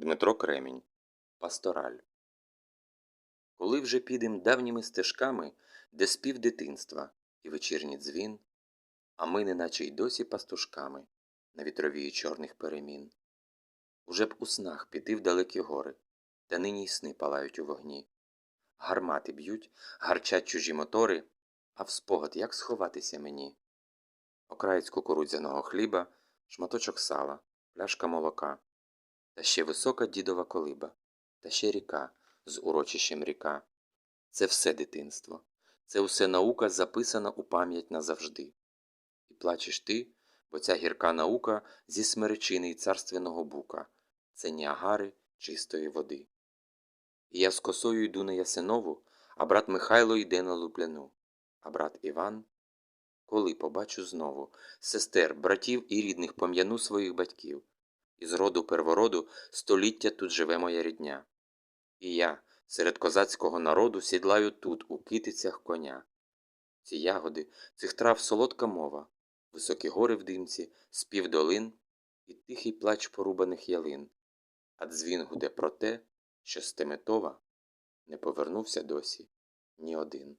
Дмитро Кремінь. Пастораль. Коли вже підем давніми стежками, де спів дитинства і вечірній дзвін, а ми неначе й досі пастушками на вітровії чорних перемін. Уже б у снах піти в далекі гори, та нині й сни палають у вогні. Гармати б'ють, гарчать чужі мотори, а в спогад як сховатися мені. Окраєць кукурудзяного хліба, шматочок сала, пляшка молока, та ще висока дідова колиба, та ще ріка з урочищем ріка. Це все дитинство, це усе наука записана у пам'ять назавжди. І плачеш ти, бо ця гірка наука зі смеречини й царственного бука, це Ніагари чистої води. І я з косою йду на Ясинову, а брат Михайло йде на Лупляну, а брат Іван, коли побачу знову сестер, братів і рідних пом'яну своїх батьків, і з роду первороду століття тут живе моя рідня. І я серед козацького народу сідлаю тут, у китицях коня. Ці ягоди, цих трав солодка мова, високі гори в димці, спів долин і тихий плач порубаних ялин, а дзвін гуде про те, що з Теметова не повернувся досі ні один.